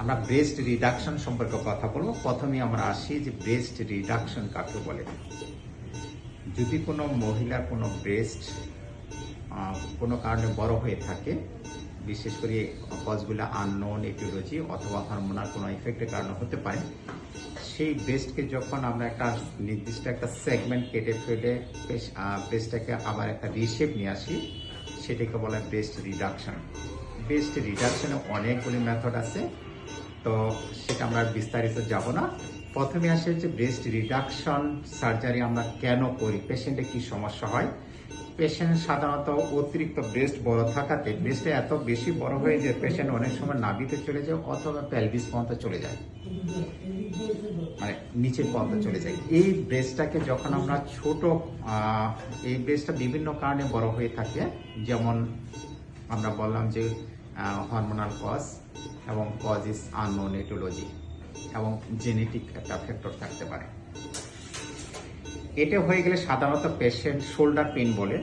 আমরা breast reduction সম্পর্কে কথা বলব। প্রথমে আমরা আসি যে ব্রেস্ট রিডাকশন কাকে বলে। যদি কোনো মহিলার কোনো ব্রেস্ট কোনো কারণে বড় হয়ে থাকে, বিশেষ করে কজগুলো আননোন এটিওলজি অথবা হরমোনাল কোনো এফেক্টের কারণে হতে পারে, সেই ব্রেস্টকে যখন আমরা একটা নির্দিষ্ট একটা সেগমেন্ট কেটে ফেলে ব্রেস্টটাকে আবার একটা রিশেপ নিয়ে আসি, সেটাকে বলা হয় ব্রেস্ট রিডাকশন ব্রেস্ট রিডাকশনে অনেকগুলি মেথড আছে। তো সেটা আমরা বিস্তারিত যাব না। প্রথমে আসে হচ্ছে ব্রেস্ট রিডাকশন সার্জারি আমরা কেন করি? পেশেন্টে কি সমস্যা হয়? পেশেন্ট সাধারণত অতিরিক্ত ব্রেস্ট বড় থাকাতে ব্রেস্টে এত বেশি বড় হয়ে যে পেশেন্ট অনেক সময় নাভিতে চলে যায় অথবা প্যালভিস পর্যন্ত চলে যায়। মানে নিচের পর্যন্ত চলে যায়। এই ব্রেস্টটাকে যখন আমরা ছোট এই ব্রেস্টটা বিভিন্ন কারণে বড় হয়ে থাকে, যেমন আমরা বললাম যে হরমোনাল কজ এবং কজ ইস আননোন এটোলজি এবং জেনেটিক একটা ফ্যাক্টর থাকতে পারে। এটা হয়ে গেলে সাধারণত পেশেন্ট শোল্ডার পেন বলে।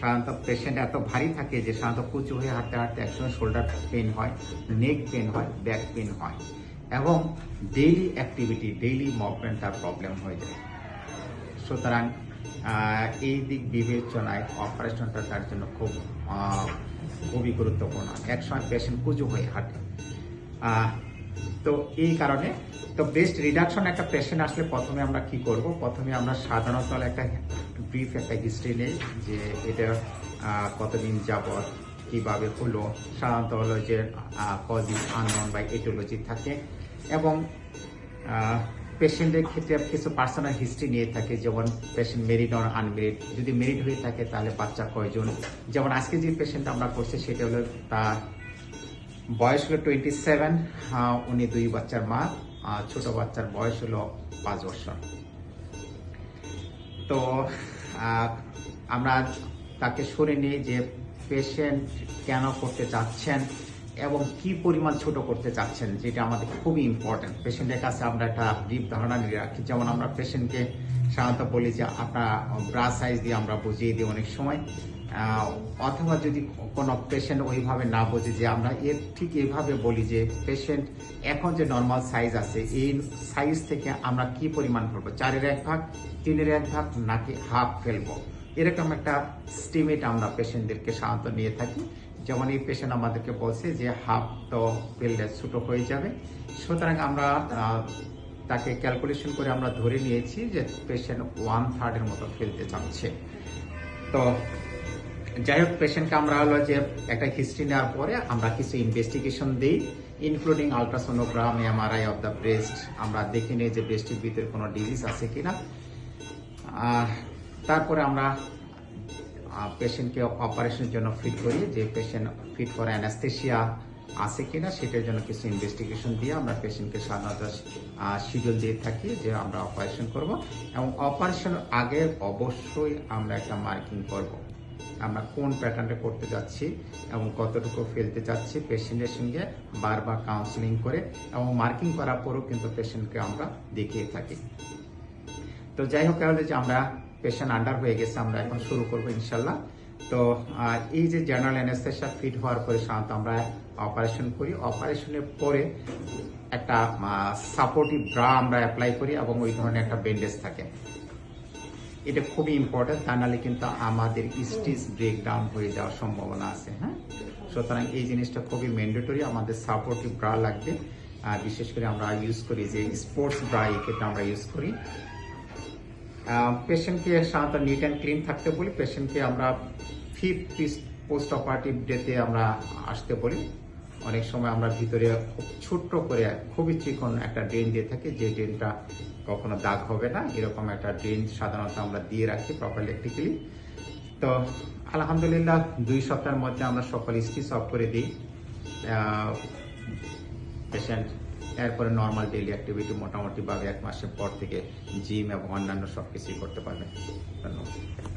সাধারণত পেশেন্ট এত ভারী থাকে যে সাধারণত কুচু হয়ে হাঁটতে হাঁটতে একসময় শোল্ডার পেন হয় নেক পেন হয় ব্যাক পেন হয় এবং ডেইলি অ্যাক্টিভিটি ডেইলি মুভমেন্ট তার প্রবলেম হয়ে যায়। সুতরাং এই দিক বিবেচনায় অপারেশনটা তার জন্য খুব খুবই গুরুত্বপূর্ণ। একসময় পেশেন্ট কুজু হয়ে হাঁটে। তো এই কারণে, তো বেস্ট রিডাকশন একটা পেশেন্ট আসলে প্রথমে আমরা কি করব? প্রথমে আমরা সাধারণত একটা ব্রিফ একটা হিস্ট্রি নেই যে এটা কতদিন যাবত কীভাবে হলো। সাধারণত হলো যে কজি আননন বা এটোলজি থাকে এবং পেশেন্টের ক্ষেত্রে কিছু পার্সোনাল হিস্ট্রি নিয়ে থাকে, যেমন পেশেন্ট মেরিড অর আনমেরিড যদি মেরিড হয়ে থাকে, তাহলে বাচ্চা কয়জন? যেমন আজকে যে পেশেন্ট আমরা করছি, সেটা হলো তার বয়স হলো টোয়েন্টি সেভেন উনি দুই বাচ্চার মা ছোট বাচ্চার বয়স হলো পাঁচ বছর। তো আমরা তাকে শুনে নিই যে পেশেন্ট কেন করতে চাচ্ছেন? এবং কি পরিমাণ ছোট করতে চাচ্ছেন, যেটা আমাদের খুবই ইম্পর্টেন্ট পেশেন্টের কাছে আমরা একটা ব্রিফ ধারণা নিয়ে রাখি। যেমন আমরা পেশেন্টকে সাধারণত বলি যে, আপনার ব্রা সাইজ দিয়ে আমরা বুঝিয়ে দিই অনেক সময়। অথবা যদি কোনো পেশেন্ট ওইভাবে না বোঝে যে, আমরা এর ঠিক এইভাবে বলি যে পেশেন্ট এখন যে নর্মাল সাইজ আছে, এই সাইজ থেকে আমরা কি পরিমাণ ফেলব চারের এক ভাগ, তিনের এক ভাগ, নাকি হাফ ফেলব? এরকম একটা স্টিমেট আমরা পেশেন্টদেরকে সাধারণত নিয়ে থাকি। যেমন এই পেশেন্ট আমাদেরকে বলছে যে হাফ তো ফেললে ছোটো হয়ে যাবে। সুতরাং আমরা তাকে ক্যালকুলেশন করে আমরা ধরে নিয়েছি যে পেশেন্ট ওয়ান থার্ডের মতো ফেলতে চাচ্ছে। তো যাই হোক পেশেন্টকে আমরা হলো যে একটা হিস্ট্রি নেওয়ার পরে আমরা কিছু ইনভেস্টিগেশন দিই including ultrasonogram MRI of the breast আমরা দেখে নিই যে ব্রেস্টের ভিতরে কোনো ডিজিজ আছে কিনা। আর তারপরে আমরা পেশেন্টকে অপারেশনের জন্য ফিট করি যে পেশেন্ট ফিট ফর অ্যানাস্থেশিয়া আছে কিনা সেটার জন্য কিছু ইনভেস্টিগেশন দিয়ে আমরা পেশেন্টকে সাধারণত শিডিউল দিয়ে থাকি যে আমরা অপারেশন করব এবং অপারেশন আগে অবশ্যই আমরা একটা মার্কিং করব। আমরা কোন প্যাটার্নটা করতে যাচ্ছি এবং কতটুকু ফেলতে চাচ্ছি পেশেন্টের সঙ্গে বারবার কাউন্সিলিং করে এবং মার্কিং করার পরেও কিন্তু পেশেন্টকে আমরা দেখিয়ে থাকি। তো যাই হোক তাহলে যে আমরা পেশেন্ট আন্ডার হয়ে গেছে, আমরা এখন শুরু করব ইনশাল্লাহ। তো এই যে জেনারেল অ্যানেস্থেশিয়া ফিট হওয়ার পরে সাধারণত আমরা অপারেশন করি। অপারেশনের পরে একটা সাপোর্টিভ ব্রা আমরা অ্যাপ্লাই করি এবং ওই ধরনের একটা ব্যান্ডেজ থাকে। এটা খুবই ইম্পর্টেন্ট তা নাহলে কিন্তু আমাদের স্টিচ ব্রেক ডাউন হয়ে যাওয়ার সম্ভাবনা আছে হ্যাঁ? সুতরাং এই জিনিসটা খুবই ম্যান্ডেটরি আমাদের সাপোর্টিভ ব্রা লাগবে। বিশেষ করে আমরা ইউজ করি যে স্পোর্টস ব্রা এক্ষেত্রে আমরা ইউজ করি। পেশেন্টকে সাধারণত নিট অ্যান্ড ক্লিন থাকতে বলি পেশেন্টকে আমরা ফিফ পিস পোস্ট অপারেটিভ ডেতে আমরা আসতে বলি। অনেক সময় আমরা ভিতরে খুব ছোট্ট করে, খুবই চিকন একটা ড্রেন দিয়ে থাকি, যে ড্রেনটা কখনো দাগ হবে না, এরকম একটা ড্রেন সাধারণত আমরা দিয়ে রাখি প্রপার ইলেকট্রিক্যালি তো আলহামদুলিল্লাহ, দুই সপ্তাহের মধ্যে আমরা সকল স্টিচ অফ করে দিই পেশেন্ট এরপরে নর্মাল ডেইলি অ্যাক্টিভিটি মোটামুটিভাবে এক মাসের পর থেকে জিম এবং অন্যান্য সব কিছুই করতে পারবেন। ধন্যবাদ।